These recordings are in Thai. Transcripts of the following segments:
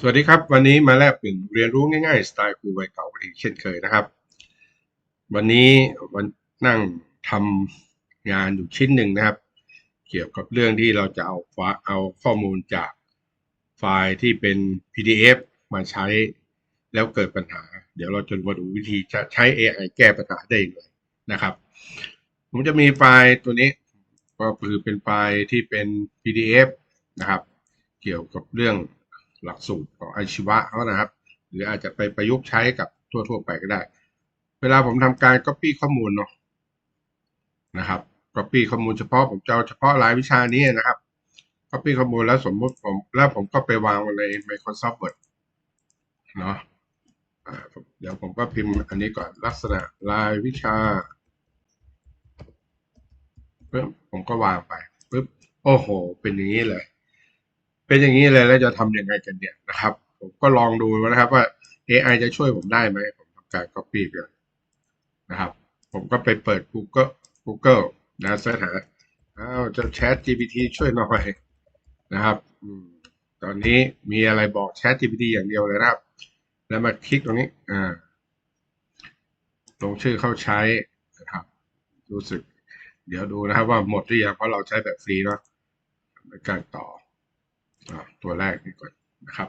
สวัสดีครับ วันนี้มาแลกเปลี่ยนเรียนรู้ง่ายๆ สไตล์ครูวัยเก่ากันอีกเช่นเคยนะครับ วันนี้วันนั่งทำงานอยู่ชิ้นหนึ่งนะครับ เกี่ยวกับเรื่องที่เราจะเอาฟ้าเอาข้อมูลจากไฟล์ที่เป็น PDF มาใช้แล้วเกิดปัญหา เดี๋ยวเราจะมาดูวิธีจะใช้ AI แก้ปัญหาได้เลยนะครับ ผมจะมีไฟล์ตัวนี้ก็คือเป็นไฟล์ที่เป็น PDF นะครับ เกี่ยวกับเรื่อง หลักสูตรของอาชีวะเขานะครับ หรืออาจจะไปประยุกต์ใช้กับทั่ว ๆ ไปก็ได้ เวลาผมทำการ Copy ข้อมูลเนาะนะครับ Copy ข้อมูลเฉพาะผมจะเอาเฉพาะรายวิชานี้นะครับ Copy ข้อมูลแล้วสมมติผมแล้วผมก็ไปวางไว้ใน Microsoft Word เนาะเดี๋ยวผมก็พิมพ์อันนี้ก่อนลักษณะรายวิชาปึ๊บผมก็วางไปปึ๊บโอ้โห เป็นอย่างนี้เลย เป็นอย่างนี้เลยแล้วจะทำยังไงกันเนี่ยนะครับ ผมก็ลองดูนะครับว่า AI จะช่วยผมได้ไหมผมทำการ Copy ไปก่อนนะครับ ผมก็ไปเปิด Google Google นะเสิร์ชหาอ้าวจะ Chat GPT ช่วยหน่อยนะครับตอนนี้มีอะไรบอก Chat GPT อย่างเดียวเลยนะครับ แล้วมาคลิกตรงนี้อ่าลงชื่อเข้าใช้นะครับ รู้สึก เดี๋ยวดูนะครับว่าหมดหรือยังเพราะเราใช้แบบฟรีเนาะในการต่อ ตัวแรกนี่ก่อนนะครับ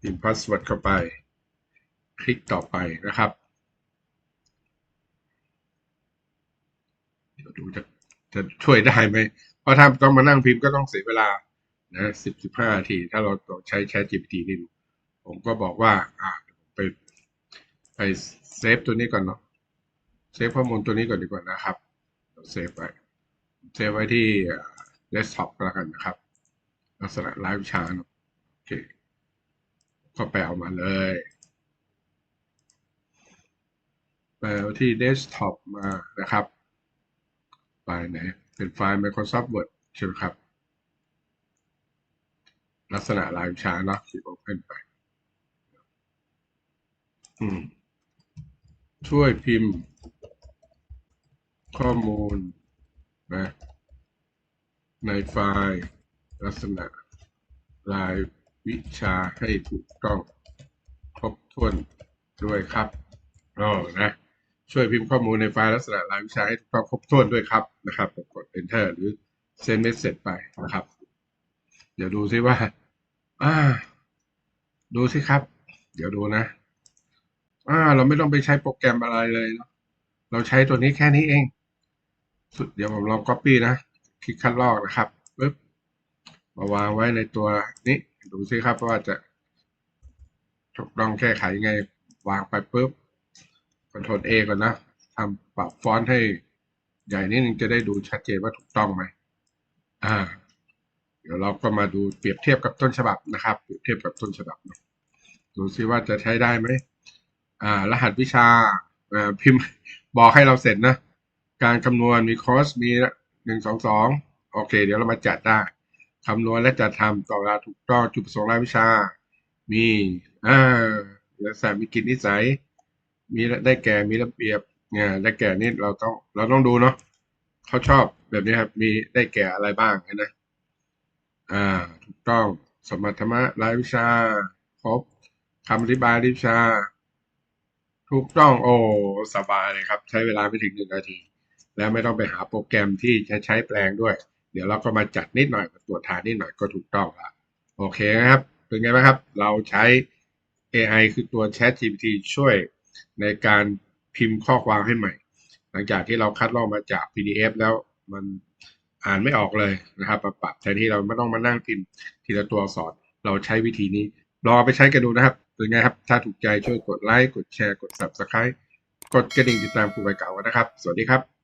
พิมพ์พาสเวิร์ดเข้าไป คลิกต่อไปนะครับ เดี๋ยวดูจะจะช่วยได้ไหม เพราะถ้าต้องมานั่งพิมพ์ก็ต้องเสียเวลานะสิบสิบห้านาที ถ้าเราใช้ Chat GPT นี่ดูผมก็บอกว่า อ่าไปไปเซฟตัวนี้ก่อนเนาะ เซฟข้อมูลตัวนี้ก่อนดีกว่านะครับ เซฟไว้ เซฟไว้ที่เดสก์ท็อปก็แล้วกันนะครับ ลักษณะไลฟ์ชาร์โอเคก็ไปเอามาเลยไปที่เดสก์ท็อปมานะครับไฟล์ไหนเป็นไฟล์ Microsoft Word ใช่ไหมครับ ลักษณะไลฟ์ชาร์เนาะคลิกโอเพนไปอืมช่วยพิมพ์ข้อมูลนะ ในไฟล์ลักษณะรายวิชาให้ถูกต้องครบถ้วนด้วยครับอ๋อนะช่วยพิมพ์ข้อมูลในไฟล์ลักษณะรายวิชาให้ถูกต้องครบถ้วนด้วยครับนะครับกด enter หรือ send message ไปนะครับ เดี๋ยวดูซิว่า อ่า ดูสิครับ เดี๋ยวดูนะ อ่า เราไม่ต้องไปใช้โปรแกรมอะไรเลยเนาะเราใช้ตัวนี้แค่นี้เองสุดเดี๋ยวผมลอง Copy นะ คลิกคัดลอกนะครับปึ๊บมาวางไว้ในตัวนี้ดูซิครับว่าจะถูกต้องแก้ไขยังไงวางไปปุ๊บ Ctrl A ก่อนนะทำปรับฟอนต์ให้ใหญ่นิดนึงจะได้ดูชัดเจนว่าถูกต้องไหมอ่า เดี๋ยวเราก็มาดูเปรียบเทียบกับต้นฉบับนะครับเปรียบเทียบกับต้นฉบับนะดูซิว่าจะใช้ได้ไหมอ่า รหัสวิชาอ่าพิมพ์บอกให้เราเสร็จนะ การคำนวณมีคอสมี หนึ่งสองสองโอเค เดี๋ยวเรามาจัดได้คำนวณและจัดทำต่อเวลาถูกต้องจุดประสงค์รายวิชา มีอ่าลักษณะมีกิจนิสัย มีได้แก่มีระเบียบเนี่ยได้แก่นี่เราต้องเราต้องดูเนาะเขาชอบแบบนี้ครับ มีได้แก่อะไรบ้างนะอ่าถูกต้องสมรรถนะรายวิชาครบคำอธิบายรายวิชา ถูกต้องโอ้สบายเลยครับ ใช้เวลาไม่ถึงหนึ่งนาที แล้วไม่ต้องไปหาโปรแกรมที่ใช้ใช้แปลงด้วย เดี๋ยวเราก็มาจัดนิดหน่อยมาตรวจทานนิดหน่อยก็ถูกต้องละโอเคนะครับ เป็นไงบ้างครับ เราใช้ AI คือตัว Chat GPT ช่วยในการพิมพ์ข้อความให้ใหม่ หลังจากที่เราคัดลอกมาจาก PDF แล้วมันอ่านไม่ออกเลยนะครับมาปรับแทนที่เราไม่ต้องมานั่งพิมพ์ทีละตัวอักษรเราใช้วิธีนี้ลองไปใช้กันดูนะครับเป็นไงครับ ถ้าถูกใจช่วยกดไลค์กดแชร์กด Subscribe กดกระดิ่งติดตามครูใบเก่ากันนะครับ สวัสดีครับ